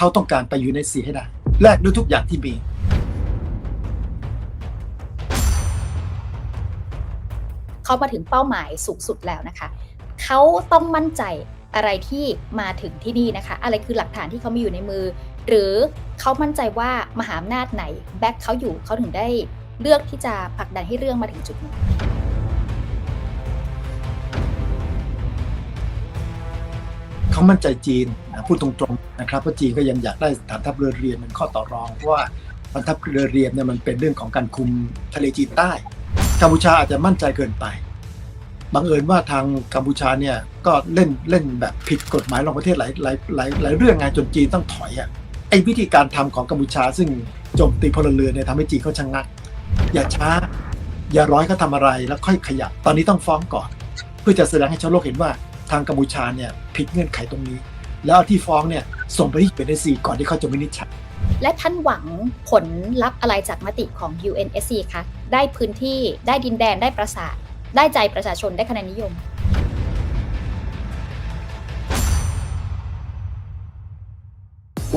เขาต้องการไปอยู่ในซีให้ได้ แลกด้วยทุกอย่างที่มี เขามาถึงเป้าหมายสูงสุดแล้วนะคะ เขาต้องมั่นใจอะไรที่มาถึงที่นี่นะคะ อะไรคือหลักฐานที่เขามีอยู่ในมือ หรือเขามั่นใจว่ามหาอำนาจไหนแบ็คเขาอยู่เขาถึงได้เลือกที่จะผลักดันให้เรื่องมาถึงจุดนี้เขามั่นใจจีนนะ พูดตรงๆนะครับเพราะจีนก็ยังอยากได้ฐานทัพเรือเรียมเป็นข้อต่อรองเพราะว่าฐานทัพเรือเรียมเนี่ยมันเป็นเรื่องของการคุมทะเลจีนใต้กัมพูชาอาจจะมั่นใจเกินไปบังเอิญว่าทางกัมพูชาเนี่ยก็เล่นเล่นแบบผิดกฎหมายลองประเทศหลายหลายหลายหลายเรื่องไงจนจีนต้องถอยอะไอ้วิธีการทำของกัมพูชา ซึ่งโจมตีพลเรือนเนี่ยทำให้จีนเขาชะงงัก อย่าช้า อย่าร้อยเขาทำอะไรแล้วค่อยขยับ ตอนนี้ต้องฟ้องก่อน เพื่อจะแสดงให้ชาวโลกเห็นว่าทางกัมพูชาเนี่ยผิดเงื่อนไขตรงนี้ แล้วเอาที่ฟ้องเนี่ยส่งไปที่เป็นซีก่อนที่เขาจะวินิจฉัย และท่านหวังผลลัพธ์อะไรจากมติของ UNSC คะได้พื้นที่ได้ดินแดนได้ประสาท ได้ใจประชาชนได้คะแนนนิยม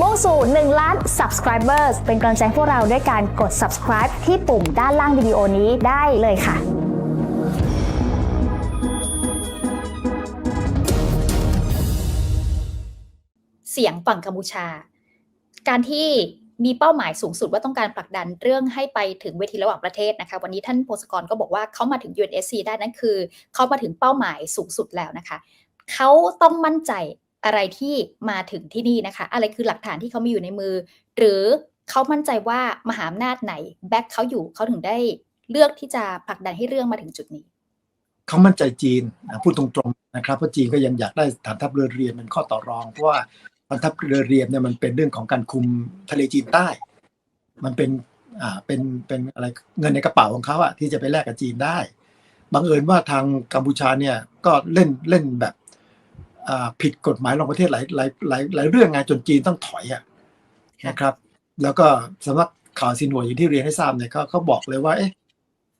มุ่งสู่ 1 ล้าน subscribers เป็นกำลังใจให้พวกเราด้วยการกด subscribe ที่ปุ่มด้านล่างวิดีโอนี้ได้เลยค่ะ เสียงฝั่งกัมพูชา การที่มีเป้าหมายสูงสุดว่าต้องการผลักดันเรื่องให้ไปถึงเวทีระหว่างประเทศนะคะ วันนี้ท่านโพสกรก็บอกว่าเขามาถึง UNSC ได้นั่นคือเขามาถึงเป้าหมายสูงสุดแล้วนะคะเขาต้องมั่นใจอะไรที่มาถึงที่นี่นะคะ อะไรคือหลักฐานที่เขามีอยู่ในมือ หรือเขามั่นใจว่ามหาอำนาจไหนแบ็คเขาอยู่เขาถึงได้เลือกที่จะผลักดันให้เรื่องมาถึงจุดนี้เขามั่นใจจีนพูดตรงๆนะครับเพราะจีนก็ยังอยากได้ฐานทัพเรือเรียมเป็นข้อต่อรอง เพราะว่า ฐานทัพเรือเรียมเนี่ยมันเป็นเรื่องของการคุมทะเลจีนใต้ มันเป็นอ่าเป็นเป็นอะไรเงินในกระเป๋าของเขาอะที่จะไปแลกกับจีนได้บังเอิญว่าทางกัมพูชาเนี่ยก็เล่นเล่นแบบอ่าผิดกฎหมายลองประเทศหลายหลายหลายหลายเรื่องไงจนจีนต้องถอยอะค่ะนะครับ แล้วก็สำนักข่าวซินหัวอย่างที่เรียนให้ทราบเนี่ยเขาเขาบอกเลยว่าเอ๊ะ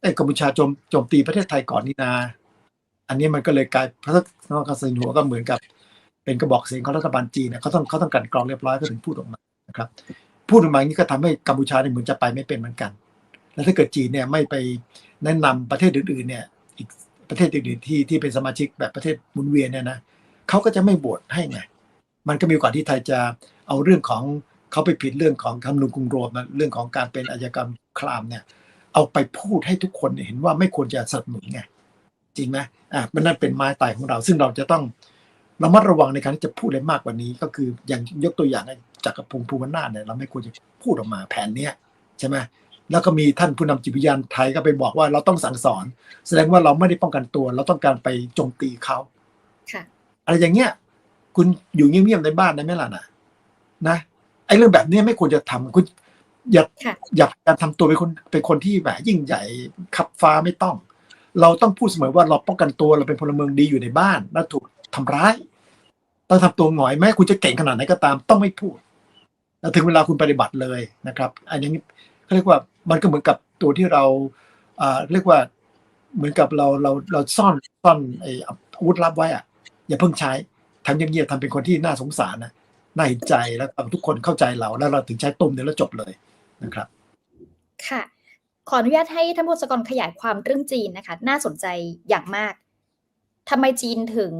เอ้กัมพูชาโจมโจมตีประเทศไทยก่อนนี่นา อันนี้มันก็เลยกลายพระสำนักข่าวซินหัวก็เหมือนกับ เป็นกระบอกเสียงของรัฐบาลจีนเนี่ยเขาต้องเขาต้องกลันกรองเรียบร้อยก็ถึงพูดออกมานะครับพูดออกมาอย่างนี้ก็ทำให้กัมพูชาเนี่ยเหมือนจะไปไม่เป็นเหมือนกัน แล้วถ้าเกิดจีนเนี่ยไม่ไปแนะนำประเทศอื่นๆเนี่ยอีกประเทศอื่นๆที่ที่เป็นสมาชิกแบบประเทศมุนเวียนเนี่ยนะเขาก็จะไม่โหวตให้ไงมันก็มีโอกาสที่ไทยจะเอาเรื่องของเขาไปผิดเรื่องของคำนุนกรุงโรมเรื่องของการเป็นอาชญากรรมคลามเนี่ย เอาไปพูดให้ทุกคนเห็นว่าไม่ควรจะสนับสนุนไงจริงไหมอ่ามันนั่นเป็นไม้ตายของเรา ซึ่งเราจะต้อง ระมัดระวังในการที่จะพูดอะไรมากกว่านี้ ก็คืออย่างยกตัวอย่างจากกระพงศ์ภูมินาถเนี่ยเราไม่ควรจะพูดออกมาแผนเนี้ยใช่ไหมแล้วก็มีท่านผู้นำจิตวิญญาณไทยก็ไปบอกว่าเราต้องสั่งสอน แสดงว่าเราไม่ได้ป้องกันตัว เราต้องการไปโจมตีเขาค่ะอะไรอย่างเงี้ย คุณอยู่เงียบๆในบ้านได้ไหมล่ะนะนะไอ้เรื่องแบบเนี้ยไม่ควรจะทำคุณอย่าค่ะอย่าการทำตัวเป็นคนเป็นคนที่แบบยิ่งใหญ่ขับฟ้าไม่ต้อง เราต้องพูดเสมอว่าเราป้องกันตัวเราเป็นพลเมืองดีอยู่ในบ้านแล้วถูก ทำร้าย ต้องทำตัวหงอยแม้คุณจะเก่งขนาดไหนก็ตาม ต้องไม่พูด แล้วถึงเวลาคุณปฏิบัติเลยนะครับ อันนี้เขาเรียกว่ามันก็เหมือนกับตัวที่เราเรียกว่าเหมือนกับเราเราเราซ่อนซ่อนไอ้อาวุธลับไว้อะอย่าเพิ่งใช้ทำเงียบๆทำเป็นคนที่น่าสงสารนะน่าเห็นใจแล้วทำทุกคนเข้าใจเราแล้วเราถึงใช้ต้มเดี๋ยแล้วจบเลยนะครับ ค่ะ ขออนุญาตให้ท่านพศกรขยายความเรื่องจีนนะคะ น่าสนใจอย่างมากทำไมจีนถึง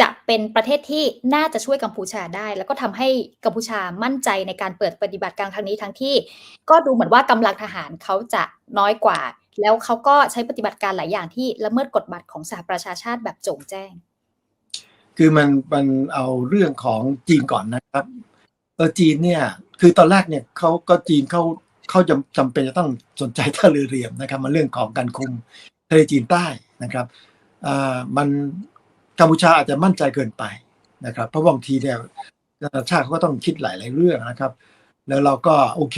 จะเป็นประเทศที่น่าจะช่วยกัมพูชาได้ แล้วก็ทำให้กัมพูชามั่นใจในการเปิดปฏิบัติการครั้งนี้ทั้งที่ ก็ดูเหมือนว่ากำลังทหารเขาจะน้อยกว่า แล้วเขาก็ใช้ปฏิบัติการหลายอย่างที่ละเมิดกฎบัตรของสหประชาชาติแบบโจ่งแจ้ง คือมันมันเอาเรื่องของจีนก่อนนะครับเออจีนเนี่ยคือตอนแรกเนี่ยเขาก็จีนเขาเขาจำจำเป็นจะต้องสนใจท่าเรือเรียมนะครับมันเรื่องของการคุมทะเลจีนใต้นะครับอ่ามัน กัมพูชาอาจจะมั่นใจเกินไปนะครับ เพราะบางทีเนี่ยนานาชาติเขาก็ต้องคิดหลาย ๆ เรื่องนะครับ แล้วเราก็โอเค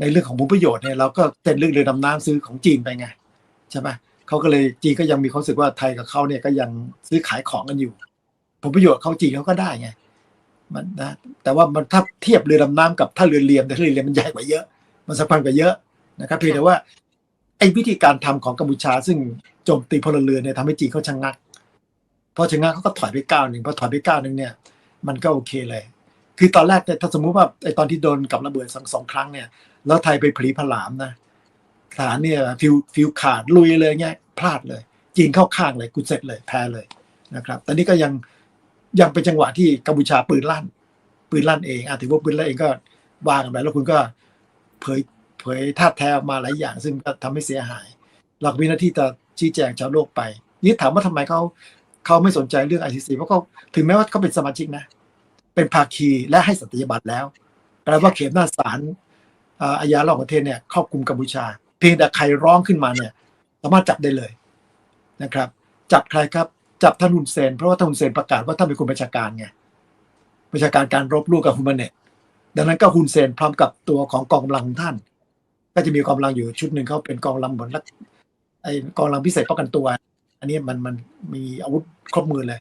ในเรื่องของผลประโยชน์เนี่ยเราก็เซ็นเรื่องเรือดำน้ำซื้อของจีนไปไงใช่ไหมเขาก็เลยจีนก็ยังมีความรู้สึกว่าไทยกับเขาเนี่ยก็ยังซื้อขายของกันอยู่ ผลประโยชน์เขาจีนเขาก็ได้ไงมันนะแต่ว่ามันถ้าเทียบเรือดำน้ำกับท่าเรือเรียมแต่เรือเรียมมันใหญ่กว่าเยอะ มันสำคัญกว่าเยอะนะครับเพียงแต่ว่าไอ้วิธีการทำของกัมพูชาซึ่งโจมตีพลเรือนเนี่ยทำให้จีนเขาชะงงัก พอชะงงักเขาก็ถอยไปก้าวหนึ่งพอถอยไปก้าวหนึ่งเนี่ย มันก็โอเคเลย คือตอนแรกเนี่ยถ้าสมมุติว่าไอตอนที่โดนกับระเบิดสองสองครั้งเนี่ย แล้วไทยไปผลีผลามนะทหารเนี่ยฟิวฟิวขาดลุยเลยเงี้ยพลาดเลย จีนเข้าข้างเลยกูเสร็จเลยแพ้เลยนะครับแต่นี่ก็ยังยังเป็นจังหวะที่กัมพูชาปืนลั่น ปืนลั่นเองอถือว่าปืนลั่นเองก็วางกันไปแล้วคุณก็เผยเผยท่าแท้ออกมาหลายอย่าง ซึ่งก็ทำให้เสียหายเราก็มีหน้าที่จะชี้แจงชาวโลกไป นี่ถามว่าทำไมเขา เขาไม่สนใจเรื่อง ICC เพราะเขาถึงแม้ว่าเขาเป็นสมาชิกนะ เป็นภาคีและให้สัตยาบัตรแล้วแปลว่าเขตหน้าศาลอ่าอาญาระหว่างประเทศเนี่ยครอบคลุมกัมพูชา เพียงแต่ใครร้องขึ้นมาเนี่ย สามารถจับได้เลยนะครับ จับใครครับจับท่านฮุนเซน เพราะว่าท่านฮุนเซนประกาศว่าท่านเป็นคนบัญชาการไงบัญชาการการรบลูกกับฮุนมาเนตดังนั้นก็ฮุนเซนพร้อมกับตัวของกองกำลังของท่าน ก็จะมีกองกำลังอยู่ชุดหนึ่งเขาเป็นกองกำลังเหมือนรักไอกองกำลังพิเศษป้องกันตัวอั นนี้มันมันมีอาวุธครบมือเลย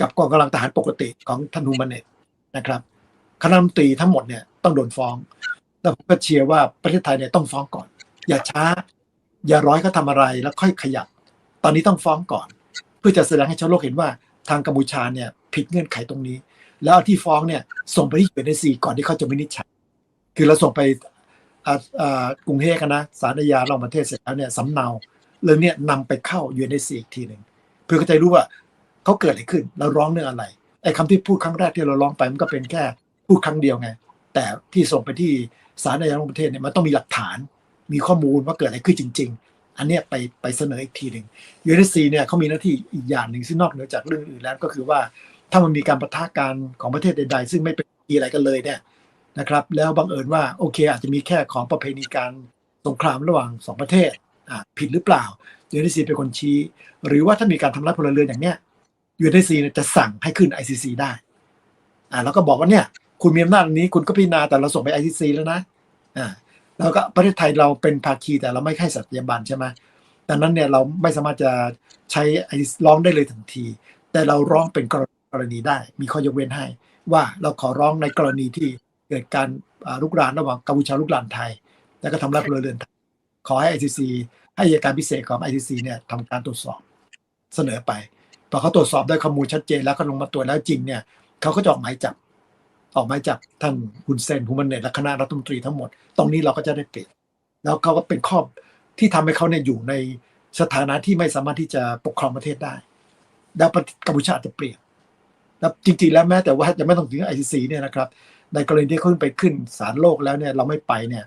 กับกองกำลังทหารปกติของท่านฮุนมเนตนะครับคณะรัฐมนตรีทั้งหมดเนี่ยต้องโดนฟ้องแล้วผมก็เชียร์ว่าประเทศไทยเนี่ยต้องฟ้องก่อน อย่าช้า อย่าร้อยเขาทำอะไรแล้วค่อยขยับ ตอนนี้ต้องฟ้องก่อน เพื่อจะแสดงให้ชาวโลกเห็นว่าทางกัมพูชาเนี่ยผิดเงื่อนไขตรงนี้ แล้วที่ฟ้องเนี่ยส่งไปที่ยูเอ็นซีก่อนที่เขาจะวินิจฉัย คือเราส่งไปกรุงเทพกันนะสารอาญาระหว่างประเทศเสร็จแล้วเนี่ยสำเนา เรื่องนี้ยนำไปเข้ายูเอ็นซีอีกทีหนึ่งเพื่อเขาจะรู้ว่าเขาเกิดอะไรขึ้นแล้วร้องเรื่องอะไรไอ้คำที่พูดครั้งแรกที่เราร้องไปมันก็เป็นแค่พูดครั้งเดียวไง แต่ที่ส่งไปที่ศาลอาญาระหว่างประเทศเนี่ยมันต้องมีหลักฐาน มีข้อมูลว่าเกิดอะไรขึ้นจริง ๆ อันเนี้ยไปไปเสนออีกทีหนึ่ง UNSC เนี่ยเขามีหน้าที่อีกอย่างหนึ่งซึ่งนอกเหนือจากเรื่องอื่นแล้วก็คือว่าถ้ามันมีการประทะการของประเทศใด ๆ ซึ่งไม่เป็นมีอะไรกันเลยเนี่ยนะครับ แล้วบังเอิญว่าโอเค อาจจะมีแค่ของประเพณีการสงครามระหว่างสองประเทศ ผิดหรือเปล่า UNSC เป็นคนชี้ หรือว่าถ้ามีการทำร้ายพลเรือนอย่างเนี้ย UNSC เนี่ยจะสั่งให้ขึ้น ICC ได้อ่าแล้วก็บอกว่าเนี่ย คุณมีอำนาจอันนี้คุณก็พิจารณาแต่เราส่งไป ICC แล้วนะอ่าแล้วก็ประเทศไทยเราเป็นภาคีแต่เราไม่ให้สัตยาบันใช่ไหมดังนั้นเนี่ยเราไม่สามารถจะใช้ไอ้ร้องได้เลยทันที แต่เราร้องเป็นกรณีได้ มีข้อยกเว้นให้ ว่าเราขอร้องในกรณีที่เกิดการลุกรานระหว่างกัมพูชาลุกรานไทย แล้วก็ทำร้ายพลเรือนไทยขอให้ ICC ให้อัยการพิเศษของ ICC เนี่ยทำการตรวจสอบเสนอไปพอเขาตรวจสอบได้ข้อมูลชัดเจนแล้วก็ลงมาตรวจแล้วจริงเนี่ยเขาก็จะออกหมายจับ ออกหมายจับท่านฮุนเซนฮุมันเนตและคณะรัฐมนตรีทั้งหมด ตรงนี้เราก็จะได้เปรียบแล้วเขาก็เป็นข้อที่ทำให้เขาเนี่ยอยู่ในสถานะที่ไม่สามารถที่จะปกครองประเทศได้ แล้วกัมพูชาอาจจะเปรียบแล้วจริงๆแล้วแม้แต่ว่าจะไม่ต้องถึงไอซีซีเนี่ยนะครับ ในกรณีที่เขาขึ้นไปขึ้นศาลโลกแล้วเนี่ยเราไม่ไปเนี่ย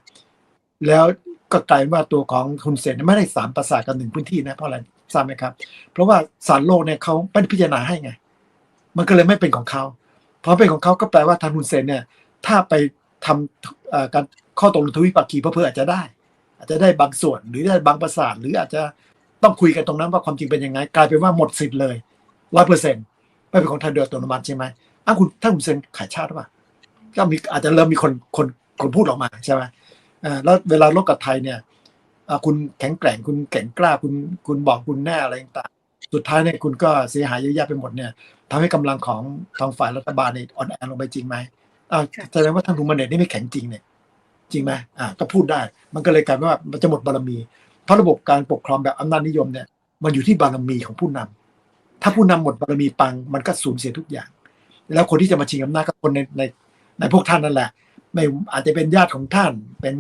แล้ว ก็กลายเป็นว่าตัวของฮุนเซนไม่ได้สามประสาทกันหนึ่งพื้นที่นะเพราะอะไรทราบไหมครับ เพราะว่าศาลโลกเนี่ยเขาไม่ได้พิจารณาให้ไง มันก็เลยไม่เป็นของเขาเพราะเป็นของเขาก็แปลว่าทางฮุนเซนเนี่ย ถ้าไปทำการข้อตกลงทวิภาคีเพื่ออาจจะได้ อาจจะได้บางส่วนหรือได้บางประสาทหรืออาจจะต้องคุยกันตรงนั้นว่าความจริงเป็นยังไง กลายเป็นว่าหมดสิทธิ์เลยร้อยเปอร์เซ็นต์ไม่เป็นของไทยโดยอัตโนมัติใช่ไหมอ้าวคุณถ้าคุณเซนขายชาติหรือเปล่าก็มีอาจจะเริ่มมีคนคนคนพูดออกมาใช่ไหม แล้วเวลาลบกับไทยเนี่ยอ่าคุณแข็งแกร่งคุณแข็งกล้าคุณคุณบอกคุณแน่อะไรต่างๆสุดท้ายเนี่ยคุณก็เสียหายเยอะแยะไปหมดเนี่ยทำให้กำลังของทางฝ่ายรัฐบาลเนี่ยอ่อนแอลงไปจริงไหมอ่าแสดงว่าทางทูมันเนตนี่ไม่แข็งจริงเนี่ยจริงไหมอ่าก็พูดได้ มันก็เลยกลายเป็นว่ามันจะหมดบารมี เพราะระบบการปกครองแบบอำนาจนิยมเนี่ย มันอยู่ที่บารมีของผู้นำถ้าผู้นำหมดบารมีปัง มันก็สูญเสียทุกอย่าง แล้วคนที่จะมาชิงอำนาจก็คนในในในพวกท่านนั่นแหละ ไม่อาจจะเป็นญาติของท่าน เป็น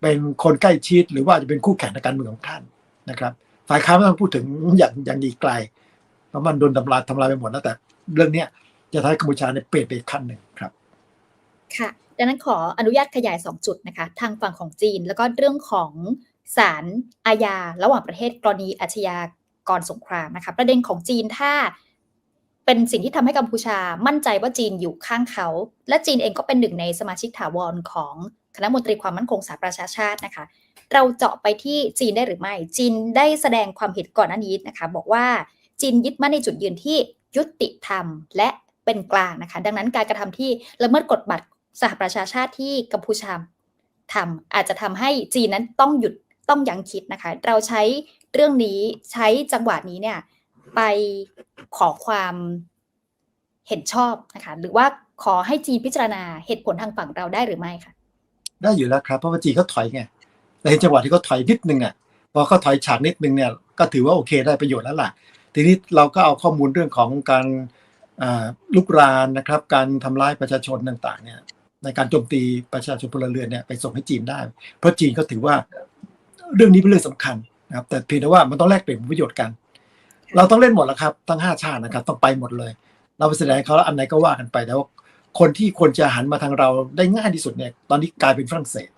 เป็นคนใกล้ชิด หรือว่าจะเป็นคู่แข่งในการเมืองของท่านนะครับ ฝ่ายค้านไม่ต้องพูดถึงอย่างอย่างดีไกลเพราะมันโดนทำลายทำลายไปหมดแล้วแต่ เรื่องเนี้ยจะทำให้กัมพูชาเนี่ยเปลี่ยนไปขั้นหนึ่งครับ ค่ะ ดังนั้นขออนุญาตขยาย 2 จุดนะคะ ทางฝั่งของจีน แล้วก็เรื่องของศาลอาญาระหว่างประเทศกรณีอาชญากรสงครามนะคะ ประเด็นของจีนถ้า เป็นสิ่งที่ทำให้กัมพูชามั่นใจว่าจีนอยู่ข้างเขา และจีนเองก็เป็นหนึ่งในสมาชิกถาวรของคณะมนตรีความมั่นคงสหประชาชาตินะคะ เราเจาะไปที่จีนได้หรือไม่ จีนได้แสดงความเห็นก่อนหน้านี้นะคะ บอกว่าจีนยึดมั่นในจุดยืนที่ยุติธรรมและเป็นกลางนะคะ ดังนั้นการกระทำที่ละเมิดกฎบัตรสหประชาชาติที่กัมพูชาทำอาจจะทำให้จีนนั้นต้องหยุดต้องยั้งคิดนะคะ เราใช้เรื่องนี้ใช้จังหวะนี้เนี่ย ไปขอความเห็นชอบนะคะหรือว่าขอให้จีนพิจารณาเหตุผลทางฝั่งเราได้หรือไม่คะได้อยู่แล้วครับเพราะว่าจีนเขาถอยไงแต่ในจังหวะที่เขาถอยนิดนึงอะพอเขาถอยฉากนิดนึงเนี่ยก็ถือว่าโอเคได้ประโยชน์แล้วล่ะ ทีนี้เราก็เอาข้อมูลเรื่องของการลุกรานนะครับ การทำร้ายประชาชนต่าง ๆ เนี่ย ในการโจมตีประชาชนพลเรือนเนี่ยไปส่งให้จีนได้ เพราะจีนก็ถือว่าเรื่องนี้เป็นเรื่องสำคัญนะครับ แต่เพียงแต่ว่ามันต้องแลกเปลี่ยนผลประโยชน์กัน เราต้องเล่นหมดแล้วครับ ทั้งห้าชาตินะครับ ต้องไปหมดเลย เราไปแสดงให้เขาแล้วอันไหนก็ว่ากันไปแต่ว่าคนที่ควรจะหันมาทางเราได้ง่ายที่สุดเนี่ย ตอนนี้กลายเป็นฝรั่งเศส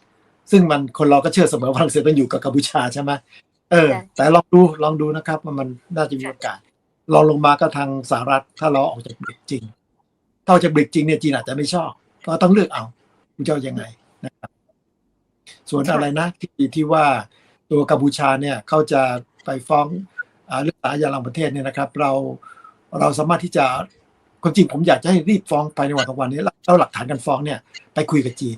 ซึ่งมันคนเราก็เชื่อเสมอว่าฝรั่งเศสต้องอยู่กับกัมพูชาใช่ไหมเออใช่แต่ลองดูลองดูนะครับว่ามันน่าจะมีโอกาสลองลงมาก็ทางสหรัฐถ้าเราออกจากบริกจริงถ้าออกจากบริกจริงเนี่ยจีนอาจจะไม่ชอบก็ต้องเลือกเอาคุณจะเอายังไงนะครับ ส่วนอะไรนะที่ที่ว่าตัวกัมพูชาเนี่ยเขาจะไปฟ้องอ่า เรื่องสายาลังประเทศเนี่ยนะครับ เราเราสามารถที่จะความจริงผมอยากจะให้รีบฟ้องภายในวันสองวันนี้แล้วเอาหลักฐานการฟ้องเนี่ย ไปคุยกับจีน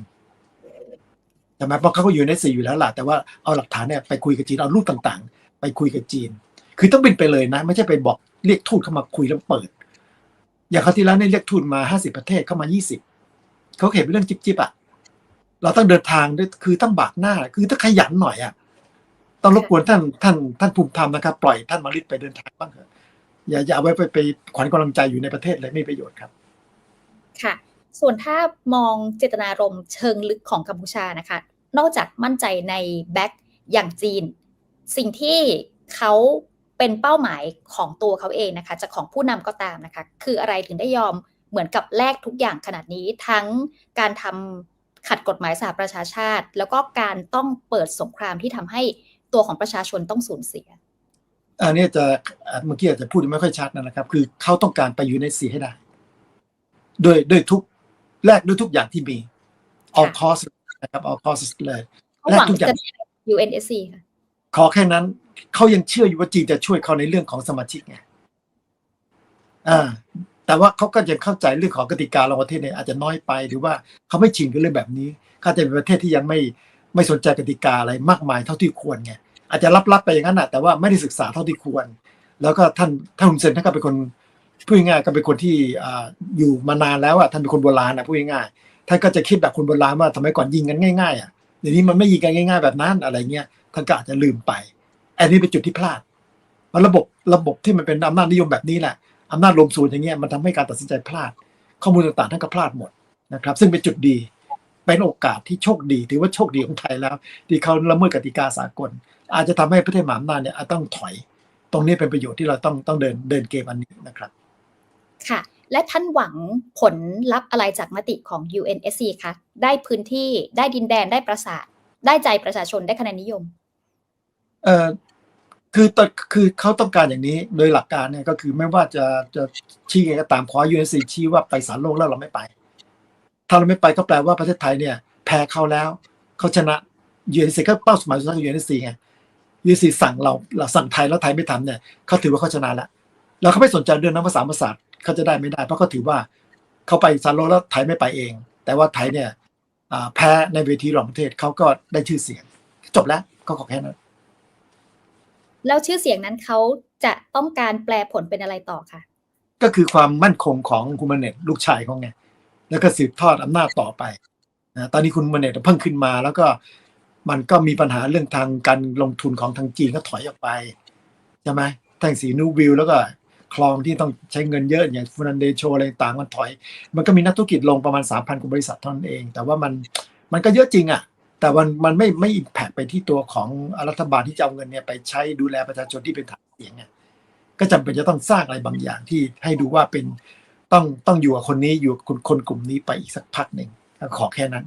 ใช่ไหมเพราะเขาก็อยู่ในสี่ออยู่แล้วล่ะแต่ว่าเอาหลักฐานเนี่ยไปคุยกับจีนเอารูปต่างๆ ไปคุยกับจีน คือต้องบินไปเลยนะ ไม่ใช่ไปบอกเรียกทูตเข้ามาคุยแล้วเปิด อย่างคราวที่แล้วเนี่ยเรียกทูตมาห้าสิบประเทศเข้ามายี่สิบเขาเห็นเป็นเรื่องจิ๊บจิบๆอะเราต้องเดินทางด้วยคือต้องบากหน้า คือถ้าขยันหน่อยอะ ต้องรบกวนท่านท่านท่านภูมิธรรมนะครับ ปล่อยท่านมาริดไปเดินทางบ้างเถอะอย่าอย่าเอาไว้ไปไปขวัญกำลังใจอยู่ในประเทศเลยไม่ประโยชน์ครับ ค่ะ ส่วนถ้ามองเจตนารมณ์เชิงลึกของกัมพูชานะคะ นอกจากมั่นใจในแบ็กอย่างจีน สิ่งที่เขาเป็นเป้าหมายของตัวเขาเองนะคะจะของผู้นำก็ตามนะคะ คืออะไรถึงได้ยอมเหมือนกับแลกทุกอย่างขนาดนี้ทั้งการทำขัดกฎหมายสหประชาชาติ แล้วก็การต้องเปิดสงครามที่ทำให้ ตัวของประชาชนต้องสูญเสีย อันนี้จะอะเมื่อกี้อาจจะพูดไม่ค่อยชัดนะครับ คือเขาต้องการไปอยู่ในสีให้ได้ด้วยด้วยทุกแลกด้วยทุกอย่างที่มี all cost นะครับ all cost เลยเขาหวังและทุกอย่างจะได้ UNSC ค่ะขอแค่นั้นเขายังเชื่ออยู่ว่าจีนจะช่วยเขาในเรื่องของสมาชิกไงอ่า แต่ว่าเขาก็ยังเข้าใจเรื่องของกติการระหว่างประเทศเนี่ยอาจจะน้อยไปหรือว่าเขาไม่ชินกับเรื่องแบบนี้เขาจะเป็นประเทศที่ยังไม่ ไม่สนใจกติกาอะไรมากมายเท่าที่ควรไงอาจจะรับๆไปอย่างนั้นนะแต่ว่าไม่ได้ศึกษาเท่าที่ควร แล้วก็ท่านท่านฮุนเซนท่านก็เป็นคนพูดง่ายๆก็เป็นคนที่อยู่มานานแล้วอะท่านเป็นคนโบราณนะพูดง่ายๆท่านก็จะคิดแบบคนโบราณว่าทำไมก่อนยิงกันง่ายๆอะเดี๋ยวนี้มันไม่ยิงกันง่าย ๆ แบบนั้นอะไรเงี้ยท่านก็อาจจะลืมไป อันนี้เป็นจุดที่พลาดเพราะระบบระบบที่มันเป็นอำนาจนิยมแบบนี้แหละอำนาจรวมศูนย์อย่างเงี้ยมันทำให้การตัดสินใจพลาด ข้อมูลต่างๆท่านก็พลาดหมดนะครับ ซึ่งเป็นจุดดี เป็นโอกาสที่โชคดีถือว่าโชคดีของไทยแล้ว ที่เขาละเมิดกติกาสากล อาจจะทำให้ประเทศมหาอำนาจเนี่ยอาจต้องถอย ตรงนี้เป็นประโยชน์ที่เราต้องต้องเดินเดินเกมอันนี้นะครับ ค่ะ และท่านหวังผลลัพธ์อะไรจากมติของ UNSC คะได้พื้นที่ได้ดินแดนได้ประสาทได้ใจประชาชนได้คะแนนนิยม เอ่อคือตอนคือเขาต้องการอย่างนี้โดยหลักการเนี่ยก็คือไม่ว่าจะจะชี้ไงก็ตามขอยูเอซีชี้ว่าไปสารโลกแล้วเราไม่ไป ถ้าเราไม่ไปก็แปลว่าประเทศไทยเนี่ย แพ้เขาแล้วเขาชนะยูเอซีก็เป้าหมายสุดท้ายของยูเอซีไงยูเอซีสั่งเราเราสั่งไทยแล้วไทยไม่ทำเนี่ยเขาถือว่าเขาชนะแล้วแล้วเขาไม่สนใจเรื่องน้ำภาษาภาษาสตร์เขาจะได้ไม่ได้เพราะเขาถือว่าเขาไปสารโลกแล้วไทยไม่ไปเอง แต่ว่าไทยเนี่ยอ่าแพ้ในเวทีระหว่างประเทศเขาก็ได้ชื่อเสียง จบแล้วก็ขอแค่นั้นแล้วชื่อเสียงนั้นเขาจะต้องการแปลผลเป็นอะไรต่อคะก็คือความมั่นคงของคุณมาเน็ตลูกชายเขาไง แล้วก็สืบทอดอำนาจต่อไปนะตอนนี้คุณมาเนตเพิ่งขึ้นมา แล้วก็มันก็มีปัญหาเรื่องทางการลงทุนของทางจีนก็ถอยออกไปใช่ไหมทั้งสีนูวิวแล้วก็คลองที่ต้องใช้เงินเยอะอย่างฟูนันเดโชอะไรต่างมันถอย มันก็มีนักธุรกิจลงประมาณสามพันกว่าบริษัทเท่านั้นเอง แต่ว่ามันมันก็เยอะจริงอะ แต่มันมันไม่ไม่อิมแพกไปที่ตัวของรัฐบาลที่จะเอาเงินเนี่ยไปใช้ดูแลประชาชนที่เป็นฐานเสียงไงก็จำเป็นจะต้องสร้างอะไรบางอย่างที่ให้ดูว่าเป็น ต้องต้องอยู่กับคนนี้อยู่กับคนคนกลุ่มนี้ไปอีกสักพักหนึ่งขอแค่นั้น